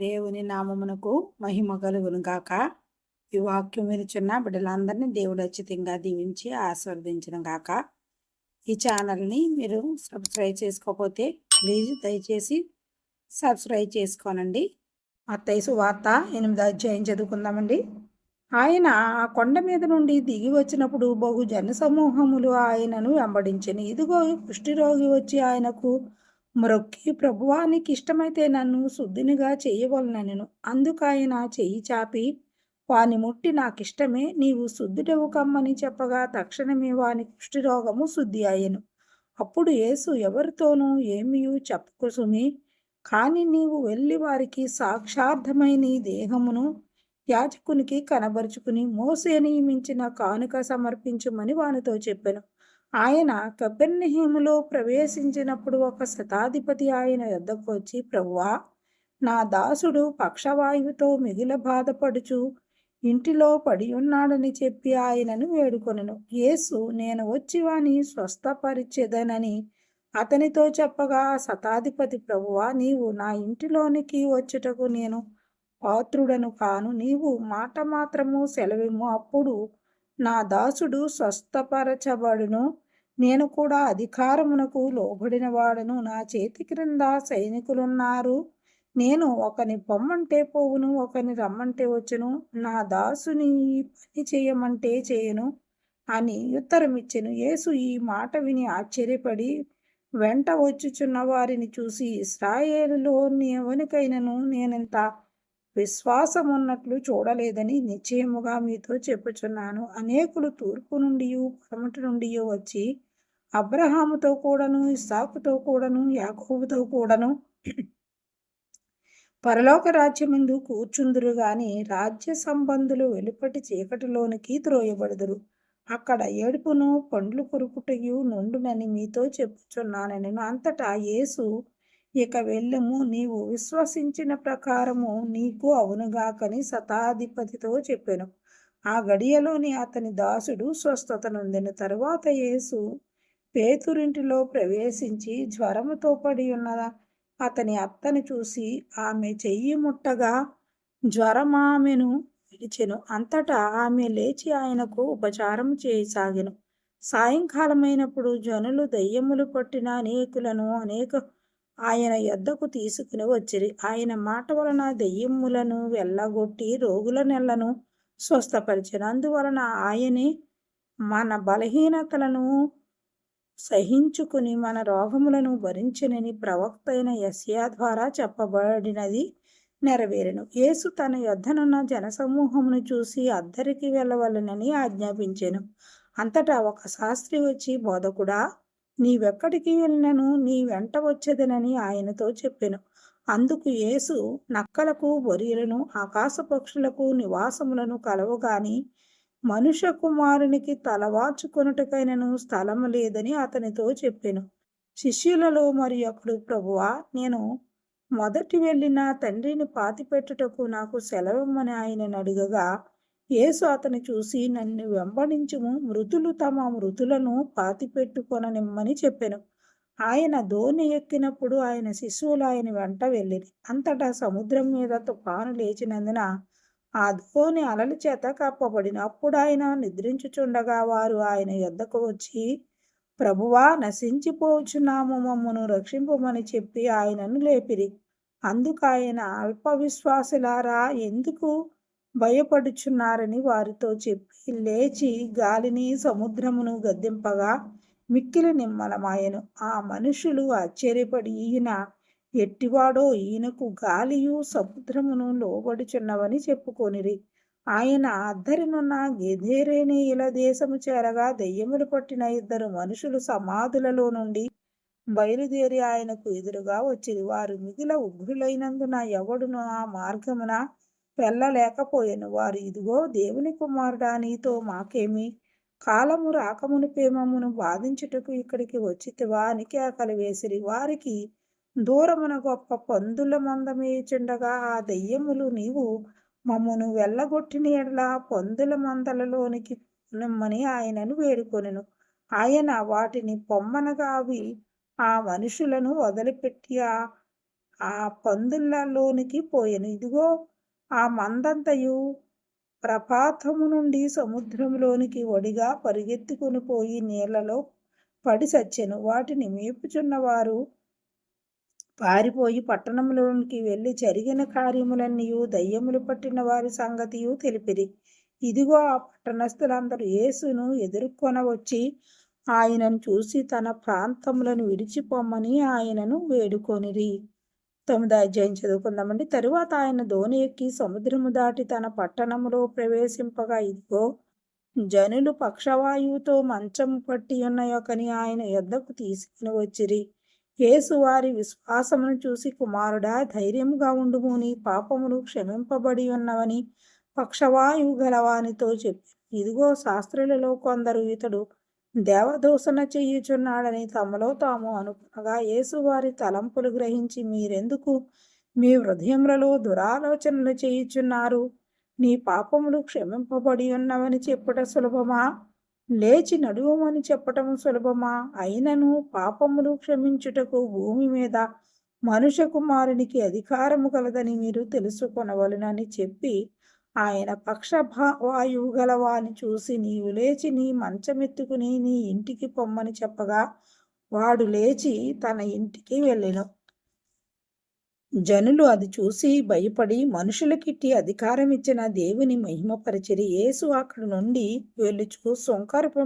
దేవుని నామమునకు మహిమ కలుగును గాక. ఈ వాక్యం వినుచున్న బిడ్డలందరినీ దేవుడు ఉచితంగా దీవించి ఆస్వాదించిన గాక. ఈ ఛానల్ని మీరు సబ్స్క్రైబ్ చేసుకోకపోతే ప్లీజ్ దయచేసి సబ్స్క్రైబ్ చేసుకోనండి. అత్తయ్య వార్త ఎనిమిది అధ్యాయం చదువుకుందామండి. ఆయన ఆ కొండ మీద నుండి దిగి వచ్చినప్పుడు బహు జన సమూహములు ఆయనను వెంబడించను. ఇదిగో కుష్ఠిరోగి వచ్చి ఆయనకు మ్రొక్కి ప్రభువానికి ఇష్టమైతే నన్ను శుద్ధినిగా చేయవలనను అందుకు ఆయన చెయ్యి చాపి వాని ముట్టి నాకిష్టమే. నీవు శుద్ధుడవు కమ్మని చెప్పగా తక్షణమే వాని కుష్ఠిరోగము శుద్ధి అయ్యను అప్పుడు యేసు ఎవరితోనూ ఏమియూ చెప్పకుసుమి. కానీ నీవు వెళ్ళి వారికి సాక్షార్థమైన దేహమును యాచకునికి కనబరుచుకుని మోసేని మించిన కానుక సమర్పించుమని వానితో చెప్పాను. ఆయన కపెర్నిహీములో ప్రవేశించినప్పుడు ఒక శతాధిపతి ఆయన యొద్దకు వచ్చి ప్రభువా నా దాసుడు పక్షవాయువుతో మిగిల బాధపడుచు ఇంటిలో పడి ఉన్నాడని చెప్పి ఆయనను వేడుకొనను. యేసు నేను వచ్చి వాని అతనితో చెప్పగా శతాధిపతి ప్రభువా నీవు నా ఇంటిలోనికి వచ్చుటకు నేను పాత్రుడను కాను. నీవు మాట మాత్రము సెలవిము అప్పుడు నా దాసుడు స్వస్థపరచబడును. నేను కూడా అధికారమునకు లోబడిన వాడను నా చేతి క్రింద సైనికులున్నారు. నేను ఒకని పొమ్మంటే పోవును ఒకని రమ్మంటే వచ్చును. నా దాసుని పని చేయమంటే చేయను అని ఉత్తరమిచ్చెను. యేసు ఈ మాట విని ఆశ్చర్యపడి వెంట వచ్చుచున్న వారిని చూసి ఇస్రాయేలులో ఎవనికైనను నేనెంత విశ్వాసం ఉన్నట్లు చూడలేదని నిశ్చయముగా మీతో చెప్పుచున్నాను. అనేకులు తూర్పు నుండి పడమటి నుండి వచ్చి అబ్రహాముతో కూడాను ఇసాకుతో కూడాను యాకోబుతో కూడాను పరలోక రాజ్యమందు కూర్చుందురు గాని రాజ్య సంబంధులు వెలుపటి చీకటిలోనికి త్రోయబడుదురు. అక్కడ ఏడుపును పండ్లు కొరుకుటయు నుండునని మీతో చెప్పుచున్నానని. అంతటా యేసు ఇక వెళ్ళము. నీవు విశ్వసించిన ప్రకారము నీకు అవునుగాకని శతాధిపతితో చెప్పాను. ఆ గడియలోని అతని దాసుడు స్వస్థత నొందిన తరువాత యేసు పేతురింటిలో ప్రవేశించి జ్వరముతో పడి ఉన్న అతని అత్తని చూసి ఆమె చెయ్యి ముట్టగా జ్వరమామెను విడిచెను. అంతటా ఆమె లేచి ఆయనకు ఉపచారం చేయసాగెను. సాయంకాలమైనప్పుడు జనులు దయ్యములు పట్టిన అనేకులను అనేక ఆయన యొద్దకు తీసుకుని వచ్చిరి. ఆయన మాట వలన దెయ్యములను వెళ్ళగొట్టి రోగుల నెలను స్వస్థపరిచారు. అందువలన ఆయనే మన బలహీనతలను సహించుకుని మన రోగములను భరించనని ప్రవక్త అయిన యస్యా ద్వారా చెప్పబడినది నెరవేరును. యేసు తన యొద్దనున్న జనసమూహమును చూసి అద్దరికి వెళ్ళవలనని ఆజ్ఞాపించాను. అంతటా ఒక శాస్త్రి వచ్చి బోధకుడా నీవెక్కడికి వెళ్ళినను? నీ వెంట వచ్చేదనని ఆయనతో చెప్పెను. అందుకు యేసు నక్కలకు బొరియలను ఆకాశ పక్షులకు నివాసములను కలవగాని మనుష్య కుమారునికి తలవార్చుకొనుటకైనను స్థలము లేదని అతనితో చెప్పెను. శిష్యులలో మరి ఒకడు ప్రభువా నేను మొదటి వెళ్ళిన తండ్రిని పాతిపెట్టుటకు నాకు సెలవిమ్మని ఆయనను అడుగగా యేసు అతని చూసి నన్ను వెంబడించుము మృతులు తమ మృతులను పాతిపెట్టుకొననిమ్మని చెప్పెను. ఆయన ధోని ఎక్కినప్పుడు ఆయన శిశువులు ఆయన వెంట వెళ్ళిరి. అంతటా సముద్రం మీద తుఫాను లేచినందున ఆ ధోని అలల చేత కప్పబడిన అప్పుడు ఆయన నిద్రించుచుండగా వారు ఆయన యొద్దకు వచ్చి ప్రభువా నశించిపోచున్నాము మమ్మను రక్షింపమని చెప్పి ఆయనను లేపిరి. అందుకు ఆయన అల్పవిశ్వాసులారా ఎందుకు భయపడుచున్నారని వారితో చెప్పి లేచి గాలిని సముద్రమును గద్దెంపగా మిక్కిలి నిమ్మలమాయను. ఆ మనుషులు ఆశ్చర్యపడి ఈయన ఎట్టివాడో ఈయనకు గాలియు సముద్రమును లోబడుచున్నవని చెప్పుకొనిరి. ఆయన అద్దరినున్న గెదేరేనీయుల దేశము చేరగా దెయ్యములు పట్టిన ఇద్దరు మనుషులు సమాధులలో నుండి బయలుదేరి ఆయనకు ఎదురుగా వచ్చిరి. వారు మిగిల ఉగ్రులైనందున ఎవడును ఆ మార్గమున పెళ్ళలేకపోయాను వారు ఇదిగో దేవుని కుమారుడా నీతో మాకేమి కాలము రాకమునిపే మమ్మను బాధించుటకు ఇక్కడికి వచ్చితివా? అని కేకలు వేసిరి. వారికి దూరమున గొప్ప పందుల మందమేచుండగా ఆ దెయ్యములు నీవు మమ్మను వెళ్ళగొట్టిన ఎడల పందుల మందలలోనికి నిమ్మని ఆయనను వేడుకొనెను. ఆయన వాటిని పొమ్మనగా అవి ఆ మనుషులను వదిలిపెట్టి ఆ పందులలోనికి పోయెను. ఇదిగో ఆ మందంతయు ప్రపాతము నుండి సముద్రంలోనికి ఒడిగా పరిగెత్తుకుని పోయి నీళ్ళలో పడి సచ్చెను. వాటిని మేపుచున్నవారు పారిపోయి పట్టణంలోనికి వెళ్ళి జరిగిన కార్యములన్నీయు దయ్యములు పట్టిన వారి సంగతియు తెలిపిరి. ఇదిగో ఆ పట్టణస్థులందరూ యేసును ఎదుర్కొన వచ్చి ఆయనను చూసి తన ప్రాంతములను విడిచిపోమ్మని ఆయనను వేడుకొనిరి. తొమ్మిది అధ్యాయం చదువుకుందామండి. తరువాత ఆయన ధోని ఎక్కి సముద్రము దాటి తన పట్టణములో ప్రవేశింపగా ఇదిగో జనులు పక్షవాయువుతో మంచం పట్టి ఉన్నాయొకని ఆయన యొద్దకు తీసుకుని వచ్చిరి. యేసు వారి విశ్వాసమును చూసి కుమారుడా ధైర్యంగా ఉండుము నీ పాపములు క్షమింపబడి ఉన్నవని పక్షవాయువు గలవానితో చెప్పి ఇదిగో శాస్త్రులలో కొందరు ఇతడు దేవదూషణ చెయ్యుచున్నాడని తమలో తాము అనుకునగా యేసువారి తలంపులు గ్రహించి మీరెందుకు మీ హృదయములలో దురాలోచనలు చేయుచున్నారు? నీ పాపములు క్షమింపబడి ఉన్నవని చెప్పుట సులభమా? లేచి నడువమని చెప్పటం సులభమా? అయినను పాపములు క్షమించుటకు భూమి మీద మనుష్య కుమారునికి అధికారము కలదని మీరు తెలుసుకొనవలనని చెప్పి ఆయన పక్షవాయువు గలవాని చూసి నీవు లేచి నీ మంచమెత్తుకుని నీ ఇంటికి పొమ్మని చెప్పగా వాడు లేచి తన ఇంటికి వెళ్ళెను. జనులు అది చూసి భయపడి మనుషులకిట్టి అధికారం ఇచ్చిన దేవుని మహిమపరిచిరి. యేసు అక్కడి నుండి వెళ్ళుచు సొంకరపు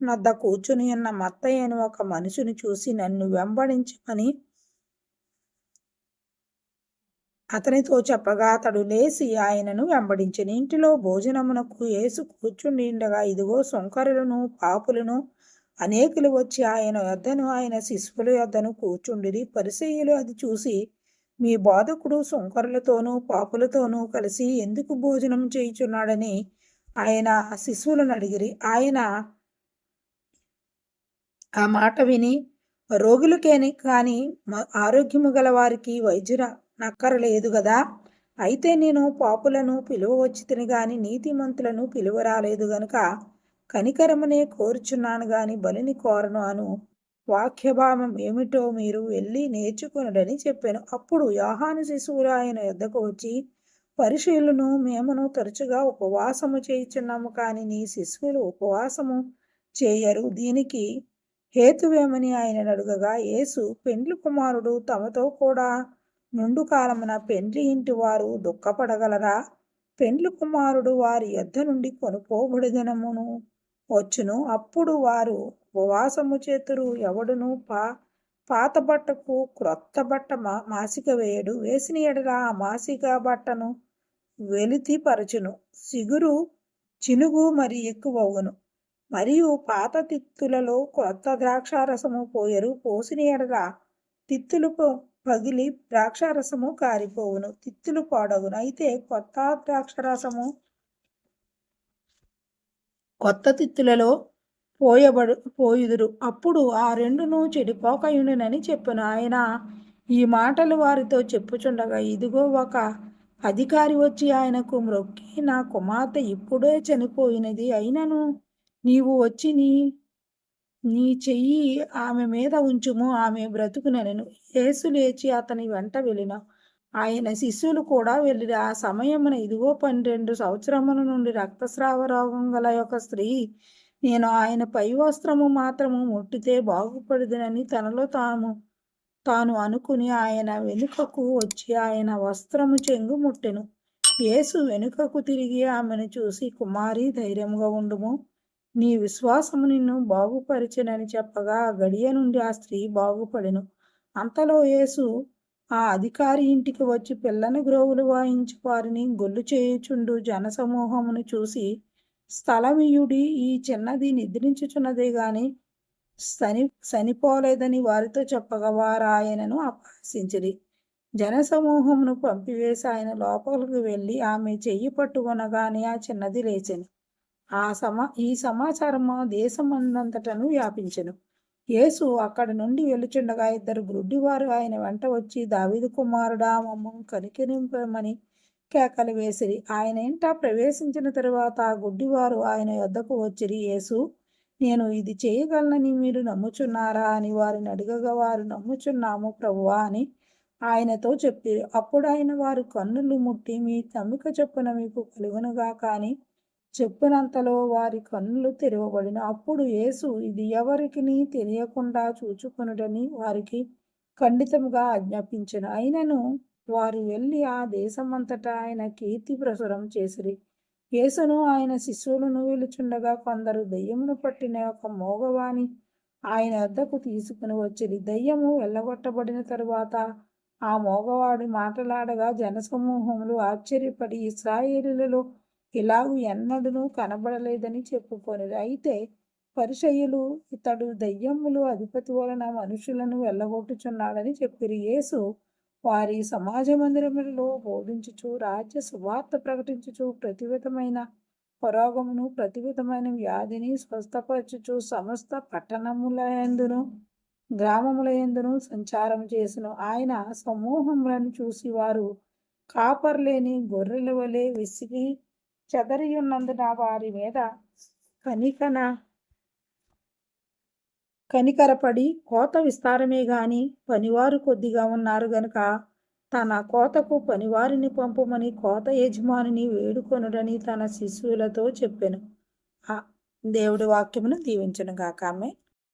నద్ద కూర్చుని ఉన్న మత్తయ్య అని ఒక మనుషుని చూసి నన్ను వెంబడించమని అతనితో చెప్పగా అతడు లేచి ఆయనను వెంబడించిన. ఇంటిలో భోజనమునకు యేసు కూర్చుండి ఉండగా ఇదిగో సొంకరులను పాపులను అనేకులు వచ్చి ఆయన యొద్దను ఆయన శిశువుల యొద్దను కూర్చుండిరి. పరిసయ్యులు అది చూసి మీ బోధకుడు సొంకరులతోనూ పాపులతోనూ కలిసి ఎందుకు భోజనం చేయుచున్నాడని ఆయన శిశువులను అడిగిరి. ఆయన ఆ మాట విని రోగులకేని కానీ ఆరోగ్యము గల వారికి వైద్యుర నక్కరలేదు కదా అయితే నేను పాపులను పిలువవచ్చి తిని గాని నీతిమంతులను పిలువరాలేదు గనుక కనికరమనే కోరుచున్నాను గాని బలిని కోరను అను వాక్యభావం ఏమిటో మీరు వెళ్ళి నేర్చుకునడని చెప్పాను. అప్పుడు యోహాను శిశువులు ఆయన యుద్ధకు వచ్చి పరిశీలను మేమును తరచుగా ఉపవాసము చేయుచున్నాము కానీ నీ శిశువులు ఉపవాసము చేయరు. దీనికి హేతువేమని ఆయన అడుగగా యేసు పెండ్లి కుమారుడు తమతో కూడా నుండు కాలమున పెండ్లి ఇంటి వారు దుఃఖపడగలరా? పెండ్లి కుమారుడు వారి యొద్ద నుండి కొనుపోబడిదనమును వచ్చును. అప్పుడు వారు ఉపవాసము చేతురు. ఎవడును పా పాత బట్టకు క్రొత్త బట్ట మా మాసిక వేయడు. వేసిన ఎడల ఆ మాసిక బట్టను వెలితిపరచును. సిగురు చినుగు మరి ఎక్కువవును. మరియు పాత తిత్తులలో క్రొత్త ద్రాక్షారసము పోయరు. పోసిన ఎడల తిత్తులు పగిలి ద్రాక్షారసము కారిపోవును తిత్తులు పాడవును. అయితే కొత్త ద్రాక్షరసము కొత్త తిత్తులలో పోయబడు పోయుదురు. అప్పుడు ఆ రెండును చెడిపోకయుండునని చెప్పాను. ఆయన ఈ మాటలు వారితో చెప్పుచుండగా ఇదిగో ఒక అధికారి వచ్చి ఆయనకు మ్రొక్కి నా కుమార్తె ఇప్పుడే చనిపోయినది. అయినను నీవు వచ్చి నీ నీ చెయ్యి ఆమె మీద ఉంచుము ఆమె బ్రతుకునెను యేసు లేచి అతని వెంట వెళ్ళిన ఆయన శిష్యులు కూడా వెళ్ళి ఆ సమయమున ఇదిగో పన్నెండు సంవత్సరముల నుండి రక్తస్రావ రోగం గల యొక్క స్త్రీ నేను ఆయన పై వస్త్రము మాత్రము ముట్టితే బాగుపడదునని తనలో తాము తాను అనుకుని ఆయన వెనుకకు వచ్చి ఆయన వస్త్రము చెంగు ముట్టెను. యేసు వెనుకకు తిరిగి ఆమెను చూసి కుమారి ధైర్యంగా ఉండుము. నీ విశ్వాసము నిన్ను బాగుపరిచెనని చెప్పగా గడియ నుండి ఆ స్త్రీ బాగుపడెను. అంతలో యేసు ఆ అధికారి ఇంటికి వచ్చి పిల్లని గ్రోవులు వాయించి వారిని గొల్లు చేయుచుండు జనసమూహమును చూసి స్థలమియుడి ఈ చిన్నది నిద్రించుచున్నదే గాని సని చనిపోలేదని వారితో చెప్పగా వారు ఆయనను అపహసించిరి జనసమూహమును పంపివేసి ఆయన లోపలికి వెళ్ళి ఆమె చెయ్యి పట్టుకొనగానే ఆ చిన్నది లేచెను. ఆ సమా ఈ సమాచారము దేశమందంతటను వ్యాపించెను. యేసు అక్కడి నుండి వెలుచుండగా ఇద్దరు గ్రుడ్డివారు ఆయన వెంట వచ్చి దావిదు కుమారుడా మమ్మ కనికరింపమని కేకలు వేసిరి. ఆయన ఇంట ప్రవేశించిన తరువాత ఆ గుడ్డివారు ఆయన యొద్దకు వచ్చిరి. యేసు నేను ఇది చేయగలనని మీరు నమ్ముచున్నారా అని వారిని అడగగా వారు నమ్ముచున్నాము ప్రభువా అని ఆయనతో చెప్పి అప్పుడు ఆయన వారు కన్నులు ముట్టి మీ నమ్మిక చొప్పున మీకు కలుగునుగా కానీ చెప్పినంతలో వారి కన్నులు తెరవబడిన. అప్పుడు యేసు ఇది ఎవరికి తెలియకుండా చూచుకునుడని వారికి ఖండితముగా ఆజ్ఞాపించను. అయినను వారు వెళ్ళి ఆ దేశమంతటా ఆయన కీర్తి ప్రసురం చేసిరి. యేసును ఆయన శిష్యులను వెలుచుండగా కొందరు దయ్యమును పట్టిన ఒక మోగవాణి ఆయన వద్దకు తీసుకుని వచ్చిరి. దయ్యము వెళ్ళగొట్టబడిన తరువాత ఆ మోగవాడు మాటలాడగా జనసమూహములు ఆశ్చర్యపడి ఇస్రాయేలులలో ఇలాగు ఎన్నడూ కనబడలేదని చెప్పుకొని అయితే పరిచయులు ఇతడు దయ్యములు అధిపతి వలన మనుషులను వెళ్ళగొట్టుచున్నాడని చెప్పిరి. యేసు వారి సమాజ మందిరములలో బోధించుచు రాజ్య సువార్త ప్రకటించుచు ప్రతివిధమైన పరోగమును ప్రతివిధమైన వ్యాధిని స్వస్థపరచుచు సమస్త పట్టణములయందును గ్రామములయందును సంచారం చేసిన. ఆయన సమూహములను చూసి వారు కాపర్లేని గొర్రెల వలె విసిగి చెదరియున్నందున వారి మీద కనికన కనికరపడి కోత విస్తారమే గాని పనివారు కొద్దిగా ఉన్నారు గనుక తన కోతకు పనివారిని పంపమని కోత యజమానిని వేడుకొనుడని తన శిష్యులతో చెప్పెను. ఆ దేవుడి వాక్యమును దీవించను గాక ఆమె